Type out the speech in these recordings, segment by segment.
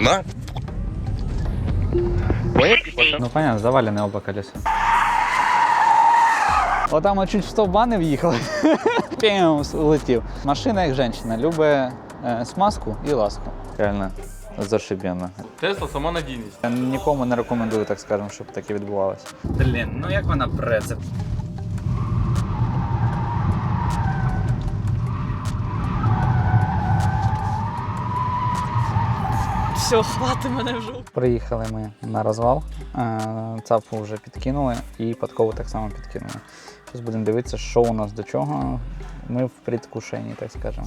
Да? Ну понятно, завалены оба колеса. Вот там от чуть в стовба не в'їхали. Пім, улетів. Машина як жінка, любить е, смазку і ласку. Реально зашибенно. Тесла сама надійність. Я нікому не рекомендую, так скажемо, щоб таке відбувалося. Блін, ну як вона преце? Все, хвати мене вже. Приїхали ми на розвал, е, цапу вже підкинули і подкову так само підкинули. Зараз будемо дивитися, що у нас до чого. Ми в предвкушенні, так скажемо.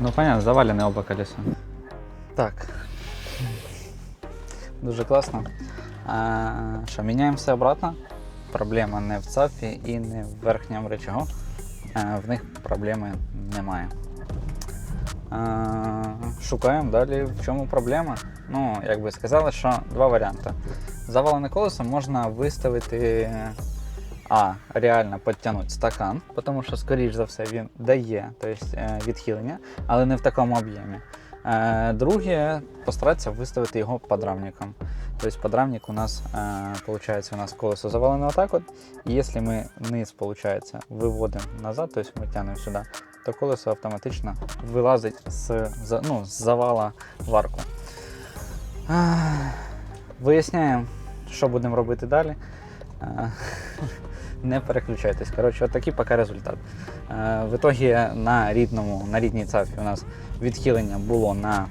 Ну, понятно, завалены оба колеса. Так. Дуже класно. А, що, міняємо все обратно. Проблема не в цапі і не в верхньому речагу. В них проблеми немає. Шукаємо далі, в чому проблема. Ну, як би сказали, що два варіанти. Завалене колесо можна виставити. А, реально підтягнути стакан, тому що, скоріш за все, він дає тобто, е, відхилення, але не в такому об'ємі. Е, Друге, постаратися виставити його подрамником. Тобто подрамник у нас, виходить, у нас колесо завалене отак от. І якщо ми низ, виходить, виводимо назад, тобто ми тягнемо сюди, то колесо автоматично вилазить з, ну, з завала в арку. Виясняємо, що будемо робити далі. Не переключайтесь. Коротше, от такий поки результат. В ітогі на рідному, на рідній цапі у нас відхилення було на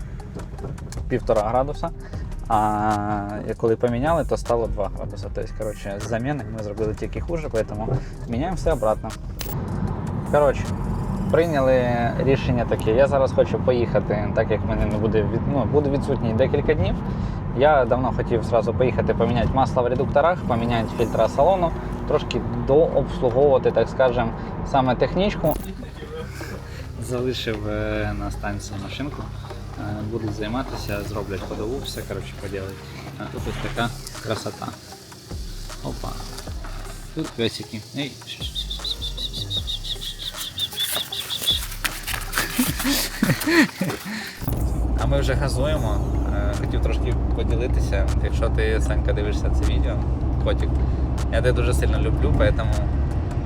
1,5 градуса. А коли поміняли, то стало 2 градуса. Тобто, коротше, з заміни ми зробили тільки хуже, тому міняємо все обратно. Коротше, прийняли рішення таке. Я зараз хочу поїхати, так як в мене не буде від, ну, буду відсутній декілька днів. Я давно хотів зразу поїхати поміняти масло в редукторах, поміняти фільтра салону, трошки дообслуговувати, так скажемо, саме технічку. Залишив е, на станції машинку. Е, Будуть займатися, зроблять ходову, все коротше поділять. А тут ось така красота. Опа. Тут песики. Ей. А ми вже газуємо. Е, Хотів трошки поділитися. Якщо ти, Санька, дивишся це відео, котик, я тебе дуже сильно люблю, тому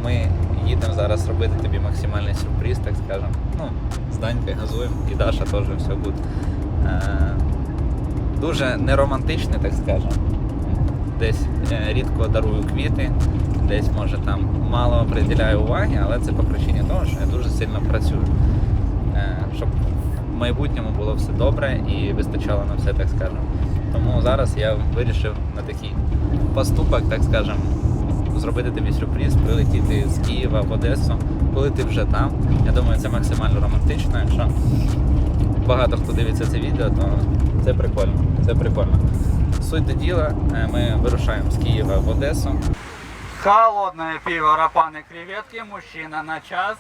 ми їдемо зараз робити тобі максимальний сюрприз, так скажемо. Ну, з Данькою газуємо і Даша теж все буде. Е, Дуже неромантичний, так скажемо. Десь е, рідко дарую квіти, десь може там мало приділяю уваги, але це по причині того, що я дуже сильно працюю. Щоб майбутньому було все добре і вистачало на все, так скажемо. Тому зараз я вирішив на такий поступок, так скажемо, зробити тобі сюрприз, прилетіти з Києва в Одесу, коли ти вже там. Я думаю, це максимально романтично. Якщо багато хто дивиться це відео, то це прикольно. Це прикольно. Суть до діла, е, ми вирушаємо з Києва в Одесу. Холодное пиво, рапаны, креветки, мужчина на час.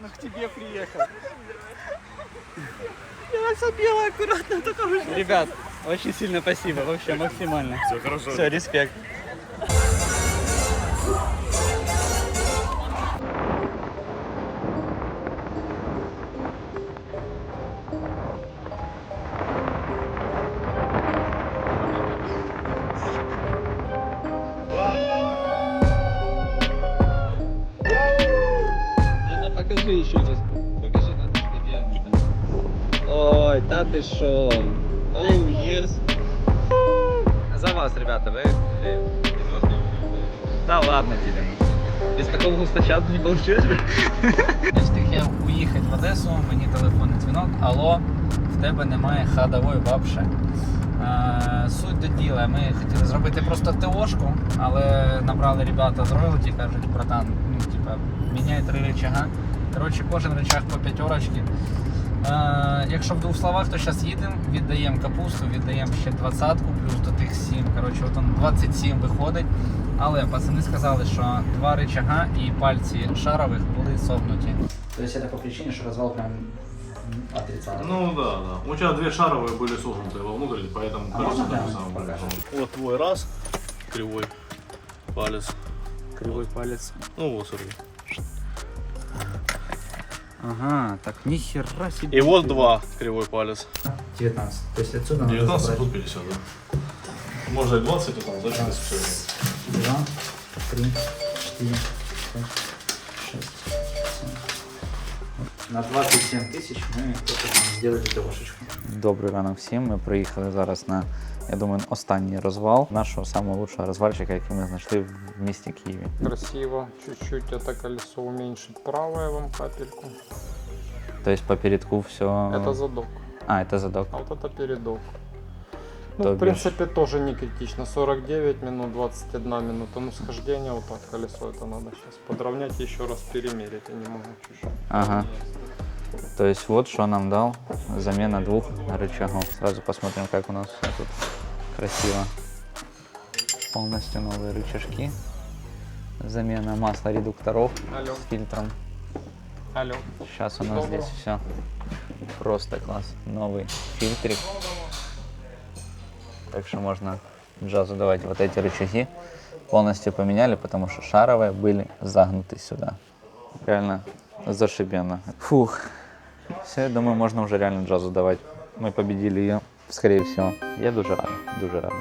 Ну, к тебе приехал. Я забіла акуратно такого ж. Ребят, очень сильно спасибо, вообще максимально. Все хорошо. Все, респект. да ты шо? Оу, ес. За вас, ребята, вы... Да ладно тебе. Без такого густочату не получилось бы. Не встиг я уїхати в Одесу, мені телефонний дзвінок. Алло, в тебе немає ходової вообще. Е, Суть до діла, ми хотіли зробити просто ТОшку, але набрали ребята з роялті, кажуть, братан, ну, типа, міняй три рычага. Коротше, кожен рычаг по п'ятерочки. Е, якщо в двох словах, то зараз їдемо, віддаємо капусту, віддаємо ще двадцятку, плюс до тих 7. Коротше, от он 27 виходить. Але пацани сказали, що два рычага і пальці шарових були согнуті. Тобто це по причині, що розвал прям отрицательний. Ну да, да. У тебя две шаровые были согнутые вовнутрь, поэтому А можно кажется, прямо так самое покажем? произошло. Вот твой раз кривой. палец. Кривой палець. Ну, вот, смотри. Ага, так ніхера собі. И вот два кривой палец. 19. То есть отсюда 19, тут 50, да. Можно и 20, и там, зачем все? 2, 3, 4, 5, 6, 7. На 27 тисяч ми хочемо зробити дорожечку. Добрий ранок всім. Ми приїхали зараз на, я думаю, останній розвал нашого самого лучшого розвальчика, який ми знайшли в місті Києві. Красиво. Чуть-чуть это колесо уменьшить правое вам капельку. Тобто по передку все. Это задок. А, це задок. А вот это передок. Ну, То в бишь- принципе, тоже не критично. 49 минут, 21 минута. Ну, схождение вот так колесо это надо сейчас подровнять и еще раз перемерить. Я не могу чуть-чуть. Ага. То есть вот что нам дал замена двух рычагов. Сразу посмотрим, как у нас все тут красиво. Полностью новые рычажки. Замена масла редукторов Алло, с фильтром. алло. Сейчас у нас Доброго. здесь все просто класс. Новый фильтрик. Так что можно джазу давать вот эти рычаги. Полностью поменяли, потому что шаровые были загнуты сюда. Реально зашибенно. Фух. Все, я думаю, можно уже реально джазу давать. Мы победили ее, скорее всего. Я дуже радий, дуже радий.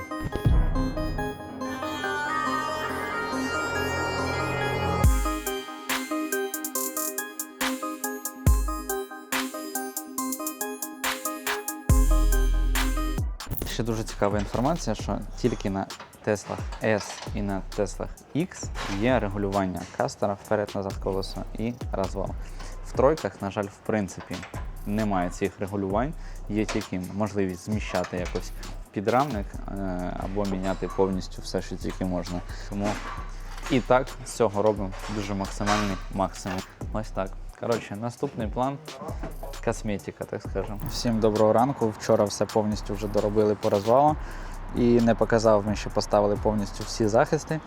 Ще дуже цікава інформація, що тільки на Tesla S і на Tesla X є регулювання кастера вперед-назад колесо і розвал. В тройках, на жаль, в принципі, немає цих регулювань, є тільки можливість зміщати якось підрамник е, або міняти повністю все, що тільки можна. Тому і так з цього робимо дуже максимальний максимум. Ось так. Коротше, наступний план косметика, так скажемо. Всім доброго ранку. Вчора все повністю вже доробили по розвалу. І не показав, ми ще поставили повністю всі захисти,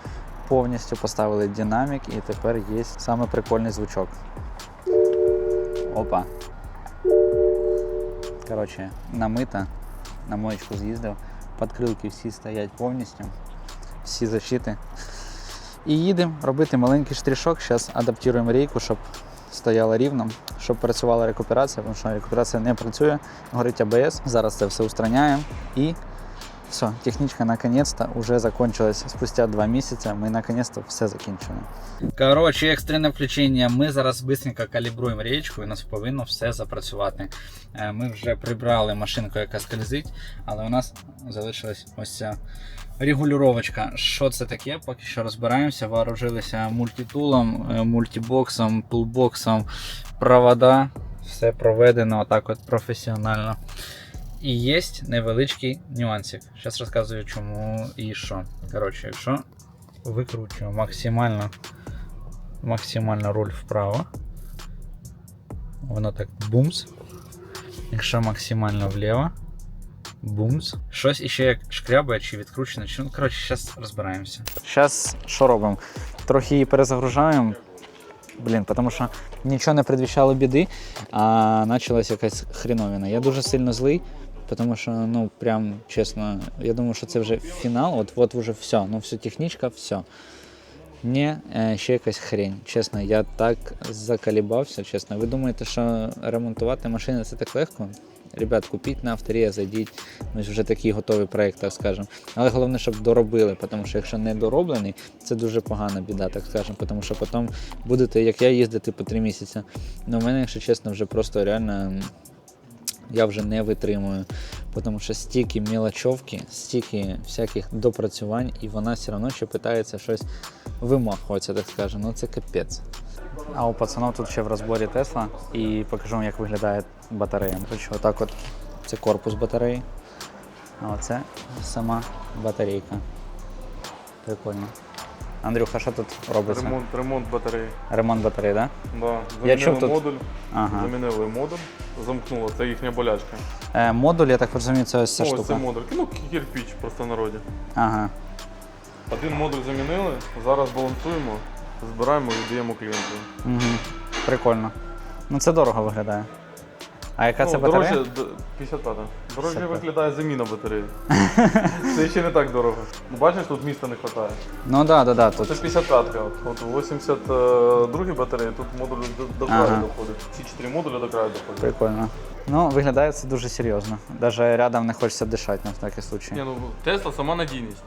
повністю поставили динамік, і тепер є саме прикольний звучок. Опа. Коротше, намита, на моєчку з'їздив, подкрилки всі стоять повністю, всі защити. І їдемо робити маленький штришок. Зараз адаптуємо рейку, щоб стояла рівно, щоб працювала рекуперація, тому що рекуперація не працює, горить АБС. Зараз це все устраняємо і все, технічка наконец-то уже закончилась спустя два місяці. Ми наконец-то все закінчили. Коротше, екстрене включення. Ми зараз швидко калібруємо річку і нас повинно все запрацювати. Е, Ми вже прибрали машинку, яка скользить, але у нас залишилась ось ця регулювачка. Що це таке? Поки що розбираємося. Вооружилися мультитулом, е, мультибоксом, пулбоксом, провода. Все проведено отак от професіонально. І є невеличкий нюансик. Зараз розказую, чому і що. Коротше, якщо викручую максимально, максимально руль вправо, воно так бумс. Якщо максимально вліво, бумс. Щось іще як шкрябає чи відкручено. Чи... Ну, коротше, зараз розбираємося. Зараз що робимо? Трохи її перезагружаємо. Блін, тому що нічого не предвіщало біди, а почалась якась хріновина. Я дуже сильно злий, тому що, ну, прям чесно, я думаю, що це вже фінал, от от вже все. Ну, все, технічка, все. Ні, е, ще якась хрень. Чесно, я так закалібався, чесно. Ви думаєте, що ремонтувати машини це так легко? Ребят, купіть на авторія, зайдіть. Ось вже такий готовий проект, так скажемо. Але головне, щоб доробили, тому що якщо не дороблений, це дуже погана біда, так скажемо. Тому що потім будете, як я, їздити по три місяці. Ну, у мене, якщо чесно, вже просто реально я вже не витримую. Тому що стільки мелочовки, стільки всяких допрацювань, і вона все одно ще питається щось вимахуватися, так скажемо. Ну це капець. А у пацанов тут ще в розборі Тесла і покажу вам, як виглядає батарея. Короче, отак от це корпус батареї, а оце сама батарейка. Прикольно. Андрюха, що тут робиться? Ремонт, ремонт батареї. Ремонт батареї, так? Да? Да. Я Замінили чув тут- модуль, Ага. замінили модуль, замкнуло, це їхня болячка. Е, модуль, я так розумію, це ось ця Ось штука. це модуль. Ну, кирпіч просто в народі. Ага. Один модуль замінили, зараз балансуємо, збираємо і віддаємо клієнту. Угу. Прикольно. Ну це дорого виглядає. А яка це Ну, батарея? Дорожче, д- 55 Дорожче 55. виглядає заміна батареї. Це ще не так дорого. Ну, Бачиш, тут міста не вистачає. Ну да, да, да. Тут Це 55-ка. От 82 батареї, тут модуль до, до краю Ага. доходить. Ці 4 модулі до краю доходять. прикольно. Ну, виглядає це дуже серйозно. Даже рядом не хочеться дишати на всякий случай. Ні, ну Тесла сама надійність.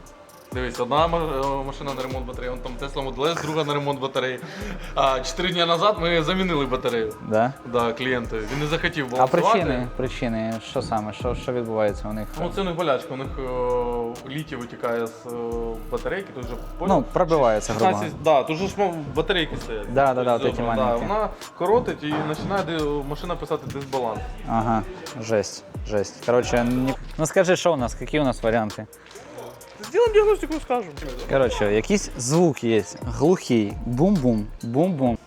Дивись, одна е, машина на ремонт батареї, вон там Tesla Model S, друга на ремонт батареї. А 4 дні назад ми замінили батарею. Да? Да, клієнтові. Він не захотів А балансувати. причини, причини, що саме? Що, що відбувається у них? Ну, це у них болячка, у них е, літій витікає з е, батарейки, тут же Ну, пробивається, грубо 16, да, тут же ж мов, батарейки стоять. Да, да, да, Тобто, от эти да, маленькі. Вона коротить і починає ди- машина писати дисбаланс. Ага, жесть, жесть. Короче, не... ну скажи, що у нас, які у нас варіанти? Зробимо діагностику, скажемо. Короче, якийсь звук є, глухий, бум-бум, бум-бум.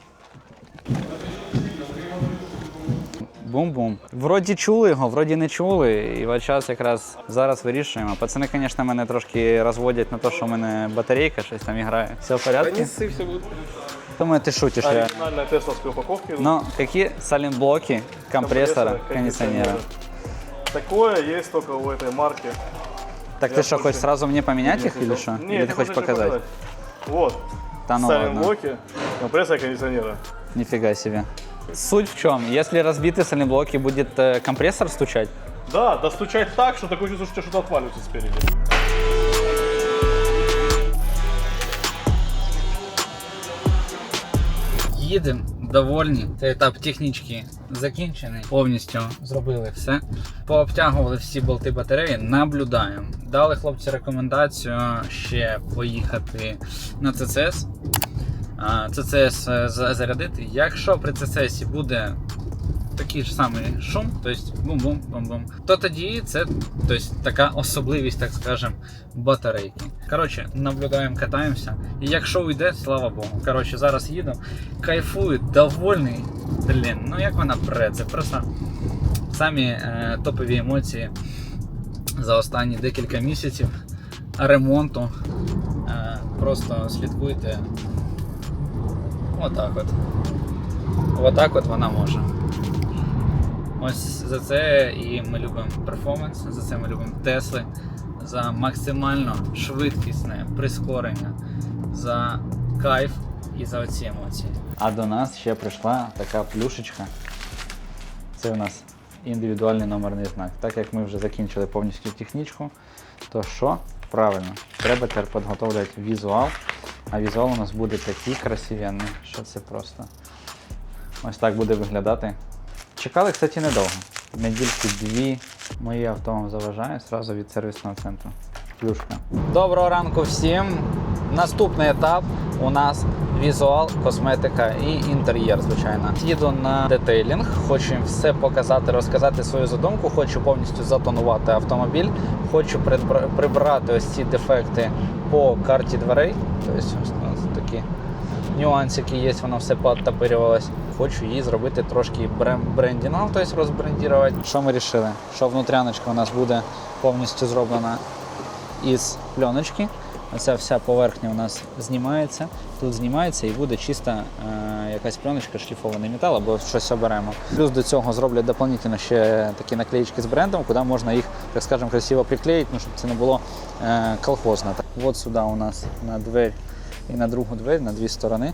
Бум-бум. Вроді чули його, вроді не чули. І от час якраз зараз вирішуємо. Пацани, звісно, мене трошки розводять на те, що в мене батарейка щось там грає. Все в порядку? все буде. Думаю, ти шутиш реально. Оригінальна тесловська упаковка. Ну, які сайлентблоки, компрессора, кондиционера. Такое есть только у этой марки. Так ты что, больше хочешь сразу мне поменять их или что? Не, Или ты хочешь показать? Вот. Да ну ладно, блоки, компрессор кондиционера. нифига себе. Суть в чем? Если разбиты сайлентблоки, будет э, компрессор стучать? Да, достучать так, что такое чувство, что что-то отваливается спереди. Їдемо, довольні. Цей етап технічки закінчений. Повністю зробили все. Пообтягували всі болти батареї, наблюдаємо. Дали хлопці рекомендацію ще поїхати на ЦЦС. ЦЦС е, зарядити. Якщо при ЦЦС буде такий ж самий шум, тобто бум-бум, бум-бум, то тоді це тобто, така особливість, так скажем, батарейки. Коротше, наблюдаємо, катаємося. І якщо уйде, слава Богу. Коротше, зараз їду, кайфую, довольний. Блін, ну як вона пре, це просто самі е, топові емоції за останні декілька місяців ремонту. Е, просто слідкуйте. Отак от. Отак от вона може. Ось за це і ми любимо перформанс, за це ми любимо Тесли, за максимально швидкісне прискорення, за кайф і за оці емоції. А до нас ще прийшла така плюшечка. Це у нас індивідуальний номерний знак. Так як ми вже закінчили повністю технічку, то що? Правильно, треба тепер підготовляти візуал. А візуал у нас буде такий красивенний, що це просто. Ось так буде виглядати. Чекали, кстати, недовго. Недільки дві моє авто вам заважає зразу від сервісного центру. Плюшка. Доброго ранку всім. Наступний етап у нас візуал, косметика і інтер'єр, звичайно. Їду на детейлінг, хочу їм все показати, розказати свою задумку. Хочу повністю затонувати автомобіль. Хочу прибра- прибрати ось ці дефекти по карті дверей. Тобто ось такі нюансики є, воно все підтапирювалось. Хочу її зробити трошки брендінгом, тобто розбрендувати. Що ми вирішили? Що внутряночка у нас буде повністю зроблена із пленочки. Оця вся поверхня у нас знімається, тут знімається і буде чиста е, якась пленочка, шліфований метал або щось оберемо. Плюс до цього зроблять дополнительно ще такі наклеїчки з брендом, куди можна їх, так скажемо, красиво приклеїти, ну, щоб це не було е, колхозно. От сюди у нас на двері і на другу двері, на дві сторони.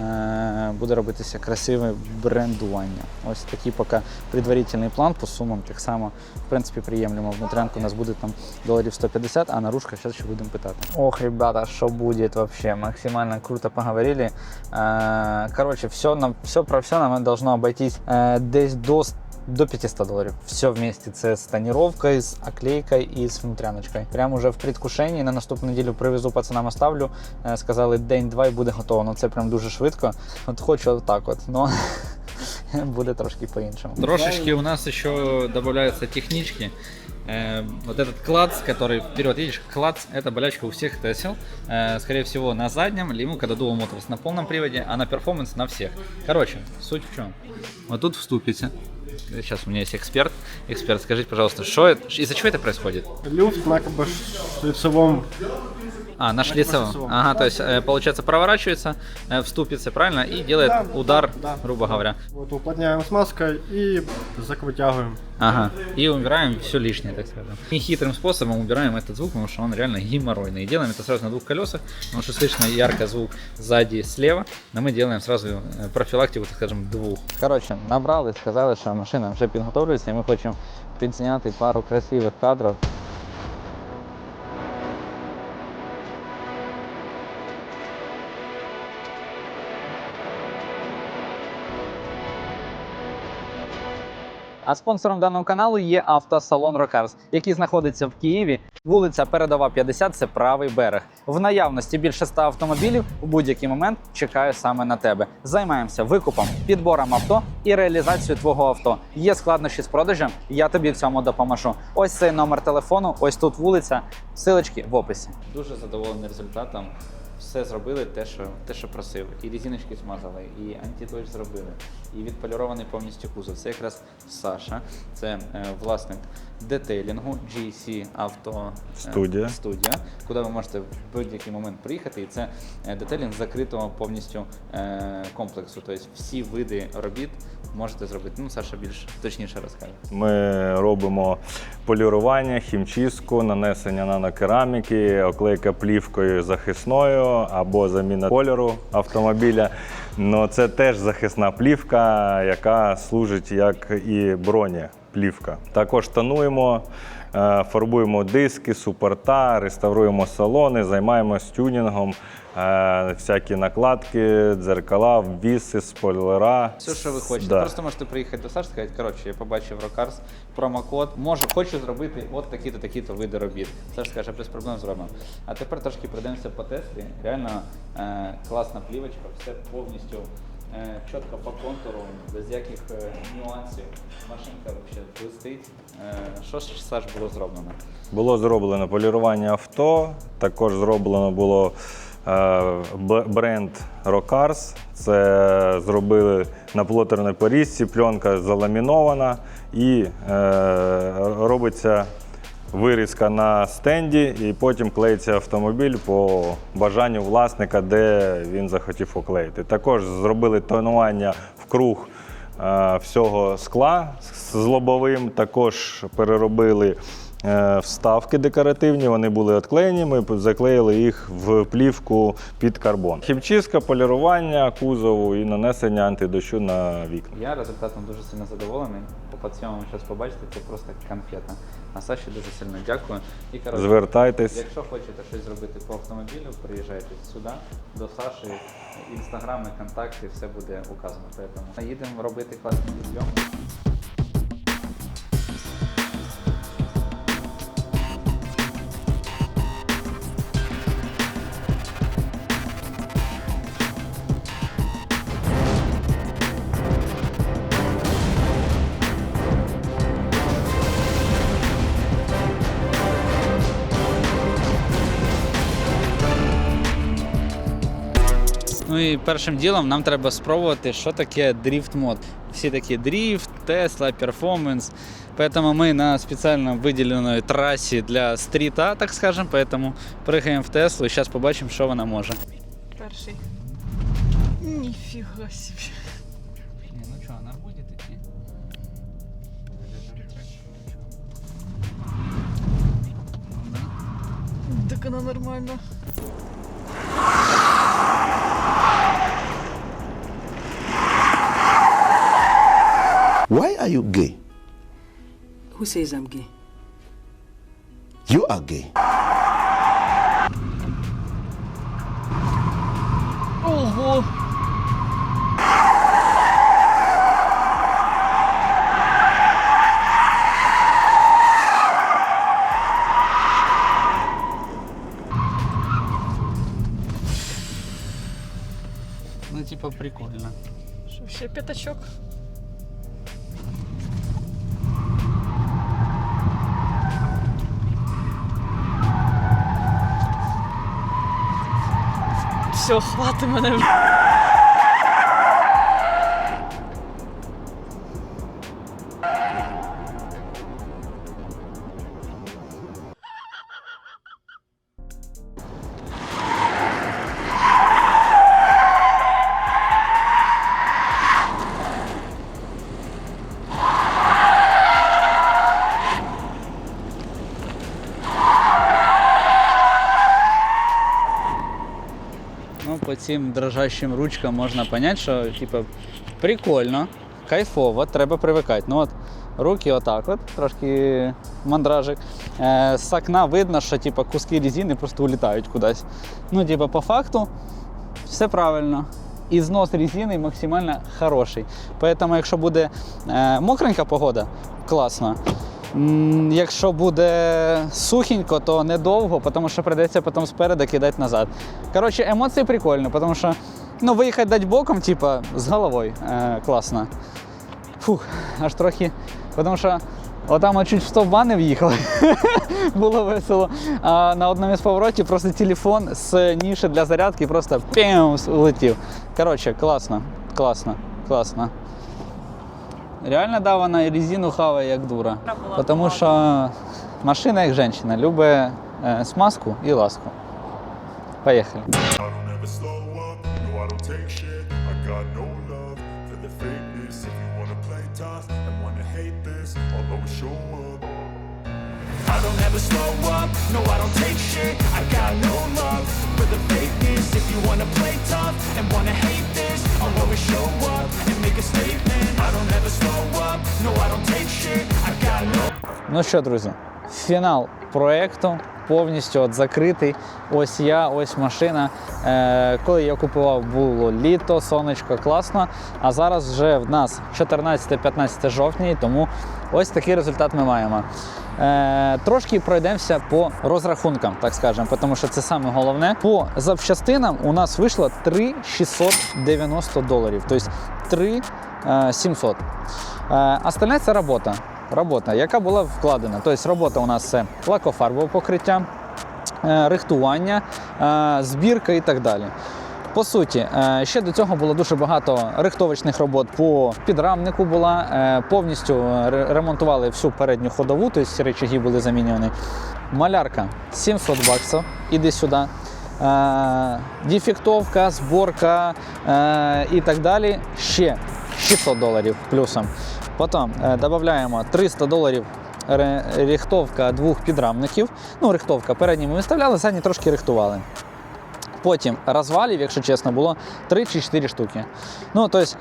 е, Буде робитися красиве брендування. Ось такий поки предварительний план по сумам. Так само, в принципі, приємлемо. Внутрянку у нас буде там доларів 150, а наружка зараз ще будемо питати. Ох, ребята, що буде вообще? Максимально круто поговорили. Е, Короче, все, все про все нам должно обойтись е, десь до до 500 доларів. Все вместе. Це з тонировкою, з оклейкою і з внутряночкою. Прямо вже в предвкушенні. На наступну неділю привезу пацанам оставлю. Е, Сказали, день-два і буде готово. Ну це прям дуже швидко. От хочу так от. Ну буде трошки по-іншому. Трошечки у нас еще добавляются технички. Э, Вот этот клац, который вперед, видишь, клац, это болячка у всех Тесел. Э, Скорее всего, на заднем, либо когда Dual Motors на полном приводе, а на перформанс на всех. Короче, суть в чем? Вот тут вступите. Сейчас у меня есть эксперт. Эксперт, скажите, пожалуйста, что это, из-за чего это происходит? Люфт на как бы шлицевом А, на На шлицевом. шлицевом. Ага, Да, то есть, да. э, получается, проворачивается э, в ступице, правильно? И делает Да, удар, да, да. грубо говоря. Вот уплотняем смазкой и зак вытягиваем. Ага. И убираем все лишнее, так скажем. Нехитрым способом убираем этот звук, потому что он реально геморройный. И делаем это сразу на двух колесах, потому что слышно ярко звук сзади слева, но мы делаем сразу э, профилактику, так скажем, двух. Короче, набрали, сказали, що машина вже підготовлюється, і ми хочемо підзняти пару красивих кадрів. А спонсором даного каналу є автосалон Рокарс, який знаходиться в Києві. Вулиця Передова 50 це правий берег. В наявності більше 100 автомобілів у будь-який момент чекаю саме на тебе. Займаємося викупом, підбором авто і реалізацією твого авто. Є складнощі з продажем, я тобі в цьому допоможу. Ось цей номер телефону, ось тут вулиця. Силочки в описі. Дуже задоволений результатом. Все зробили те, що те, що просив. І резиночки смазали, і антидощ зробили, і відполірований повністю кузов. Це якраз Саша, це е, власник детейлінгу GC Авто е, Студія. студія, куди ви можете в будь-який момент приїхати. І це е, детейлінг закритого повністю е, комплексу. Тобто всі види робіт можете зробити. Ну, Саша більш точніше розкаже. Ми робимо полірування, хімчистку, нанесення нанокераміки, оклейка плівкою захисною або заміна кольору автомобіля. Ну, це теж захисна плівка, яка служить як і бронеплівка. Також тонуємо, е, фарбуємо диски, супорта, реставруємо салони, займаємось тюнінгом, всякі накладки, дзеркала, ввіси, спойлера. Все, що ви хочете. Да. Просто можете приїхати до Саші і сказати, коротше, я побачив Рокарс, промокод, можу, хочу зробити от такі-то, такі-то види робіт. Саш скаже, без проблем зробимо. А тепер трошки пройдемося по Теслі. Реально е, класна плівочка, все повністю е, чітко по контуру, без яких е, нюансів. Машинка взагалі блистить. Е, що ж, Саш, було зроблено? Було зроблено полірування авто, також зроблено було е, бренд Rocars. Це зробили на плотерній порізці, пленка заламінована і е, робиться вирізка на стенді, і потім клеїться автомобіль по бажанню власника, де він захотів оклеїти. Також зробили тонування в круг е, всього скла з лобовим. Також переробили е, вставки декоративні, вони були відклеєні, ми заклеїли їх в плівку під карбон. Хімчистка, полірування кузову і нанесення антидощу на вікна. Я результатом дуже сильно задоволений. По цьому зараз побачите, це просто конфета. А Саші дуже сильно дякую. І коротше, Звертайтесь. Якщо хочете щось зробити по автомобілю, приїжджайте сюди, до Саші, інстаграми, контакти, все буде указано. Тому їдемо робити класні зйомки. і першим ділом нам треба спробувати, що таке дріфт мод. Всі такі дріфт, Тесла, перформанс. Поэтому мы на специально выделенной трассе для стріта, так скажем, поэтому прыгаем в Теслу і зараз побачимо, що вона може. Перший. Ніфіга собі. Не, ну что, она будет идти? Так вона нормально. Why are you gay? Who says I'm gay? You are gay. Ого! Ну, типа, прикольно. Що, ще п'ятачок? Все, хвати мене цим дрожащим ручкам можна зрозуміти, що типу, прикольно, кайфово, треба привикати. Ну от руки отак, от, трошки мандражик. Е, з окна видно, що типу, куски резини просто улітають кудись. Ну, типу, по факту, все правильно. І знос резини максимально хороший. Тому, якщо буде е, мокренька погода, класно. Якщо буде сухенько, то недовго, тому що прийдеться потім спереду кидати назад. Коротше, емоції прикольні, тому що ну, виїхати дати боком, типа, з головою е, класно. Фух, аж трохи. Тому що отам от чуть в стовба не в'їхали. Було весело. А на одному із поворотів просто телефон з ніші для зарядки просто пім, улетів. Коротше, класно, класно, класно. Реально да, вона резину хаває як дура. Тому що машина як жінка, любить е, смазку і ласку. Поїхали. I don't ever slow up, no I don't take shit I got no love for the fakeness If you wanna play tough and wanna hate this I'll always show up and make a statement I don't ever slow up, no I don't take shit I got no Ну що, друзі, фінал проєкту повністю от закритий. Ось я, ось машина. Е, коли я купував, було літо, сонечко, класно. А зараз вже в нас 14-15 жовтня, тому ось такий результат ми маємо. Е, трошки пройдемося по розрахункам, так скажемо, тому що це саме головне. По запчастинам у нас вийшло 3,690 доларів, тобто 3,700. Е, остальне це робота. Робота, яка була вкладена. Тобто робота у нас це лакофарбове покриття, е, рихтування, е, збірка і так далі. По суті, е, ще до цього було дуже багато рихтовочних робот по підрамнику була. е, Повністю ремонтували всю передню ходову, тобто речаги були замінені. Малярка 700 баксів, іди сюди. Е, Дефектовка, зборка е, і так далі. Ще 600 доларів плюсом. Потім е, додаємо 300 доларів рихтовка двох підрамників. Ну, рихтовка передні ми виставляли, задні трошки рихтували. Потім розвалів, якщо чесно, було 3 чи 4 штуки. Ну, тобто,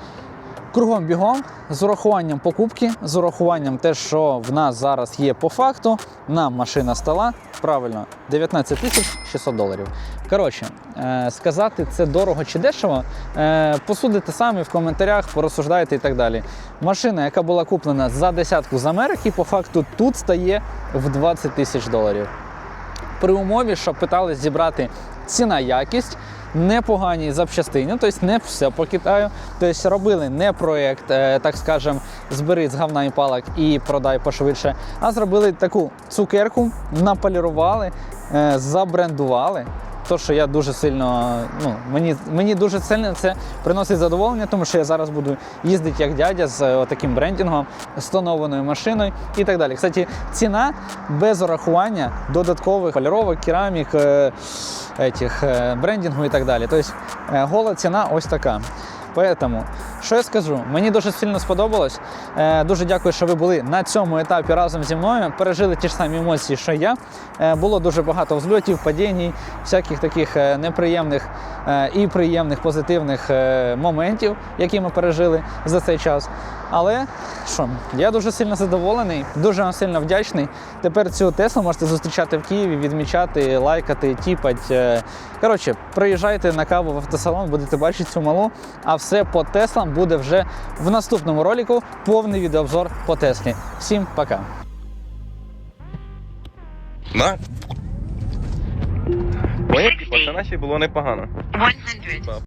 кругом бігом, з урахуванням покупки, з урахуванням те, що в нас зараз є по факту, нам машина стала правильно 19 тисяч 600 доларів. Коротше, е, сказати це дорого чи дешево, е, посудите самі в коментарях, порозсуждайте і так далі. Машина, яка була куплена за десятку з Америки, по факту тут стає в 20 тисяч доларів при умові, що питались зібрати ціна якість. Непогані запчастини, тобто не все по Китаю. Тобто робили не проєкт, е, так скажем, збери з говна і палок і продай пошвидше, а зробили таку цукерку, наполірували, е, забрендували. То, що я дуже сильно, ну мені, мені дуже сильно це приносить задоволення, тому що я зараз буду їздити як дядя з е, таким брендингом, з машиною і так далі. Кстати, ціна без урахування додаткових кольоровок, керамік, е, етих, е, брендингу і так далі. Тобто гола ціна ось така. Поэтому, що я скажу, мені дуже сильно сподобалось. Е, дуже дякую, що ви були на цьому етапі разом зі мною. Пережили ті ж самі емоції, що я. Е, було дуже багато взльотів, падінь, всяких таких е, неприємних е, і приємних позитивних е, моментів, які ми пережили за цей час. Але що, я дуже сильно задоволений, дуже вам сильно вдячний. Тепер цю Теслу можете зустрічати в Києві, відмічати, лайкати, тіпати. Е, Коротше, приїжджайте на каву в автосалон, будете бачити цю малу. А все по Теслам буде вже в наступному ролику. Повний відеообзор по Теслі. Всім пока. На. Це наче було непогано. 100.